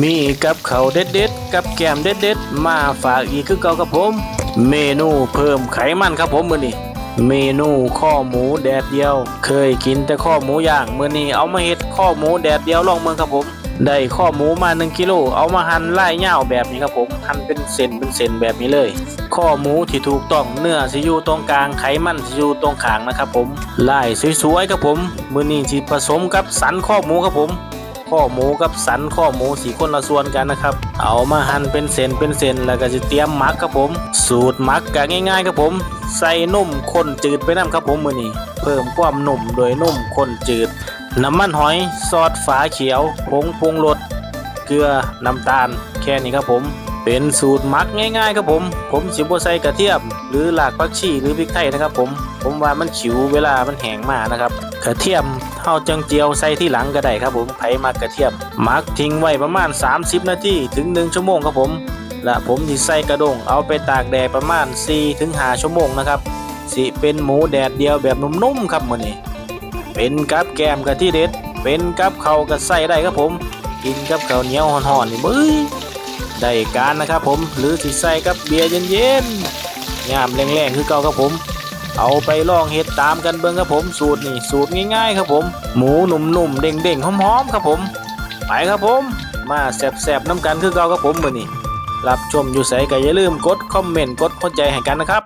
มีกับเขาวเด็ดกับแกมเด็ดๆมาฝากอีกคือเก่าครับผม เมนูเพิ่มไขมันครับผมมือนี้เมนูข้อหมูแดดเดียว เคยกินแต่ข้อหมูย่างมือนี้เอามาเฮ็ดข้อหมูแดดเดียวลองเมืองครับผม ได้ข้อหมูมา 1กิโลเอามาหั่นไล่ยาแบบนี้ครับผมหั่นเป็นเส้นเป็นเส้นแบบนี้เลย ข้อหมูที่ถูกต้องเนื้อสิอยู่ตรงกลางไขมันสิอยู่ตรงขางนะครับผมไล่สวยๆครับผมมือนี้สิผสมกับสันข้อหมูครับผม ข้อหมูกับสันข้อหมูสีคนละส่วนกันนะครับ เอามาหั่นเป็นเส้นเป็นเส้นแล้วก็จะเตรียมหมักครับผม สูตรหมักก็ง่ายๆครับผม ใส่นุ่มข้นจืดไปน้ำครับผมมือนี้ เพิ่มความนุ่มโดยนุ่มข้นจืด น้ำมันหอยซอสฝาเขียวผงปรุงรสเกลือน้ำตาลแค่นี้ครับผม เป็นสูตรหมักง่ายๆครับผม ผมสิบใส่กระเทียม หรือหลากผักชีหรือพริกไทยนะครับ ผมผมว่ามันฉิวเวลามันแห้งมากนะครับ กระเทียมเฮาจังเจียวใส่ที่หลังก็ได้ครับผมไผมากกระเทียมหมักทิ้งไว้ประมาณ 30 นาทีถึง 1 ชั่วโมงครับผม และผมสิใส่กระด้งเอาไปตากแดดประมาณ4ถึง5ชั่วโมงนะครับสิเป็นหมูแดดเดียวแบบนุ่มๆครับมื้อนี้ เป็นกับแกมกะที่เด็ด เป็นกับเขากะใส่ได้ครับผม กินกับข้าวเหนียวห่อนๆนี่เบ้ย ได้การนะครับผมหรือสิใส่กับเบียร์เย็นๆยามแรงๆคือเก่าครับผม เอาไปลองเห็ดตามกันเบิ้งครับผมสูตรนี่สูตรง่ายๆครับผม หมูหนุ่มๆเด้งๆหอมๆครับผม ไปครับผม มาแสบๆน้ำกันคือเก่าครับผมมือนี้รับชมอยู่ใสก็อย่าลืมกดคอมเมนต์กดหัวใจให้กันนะครับ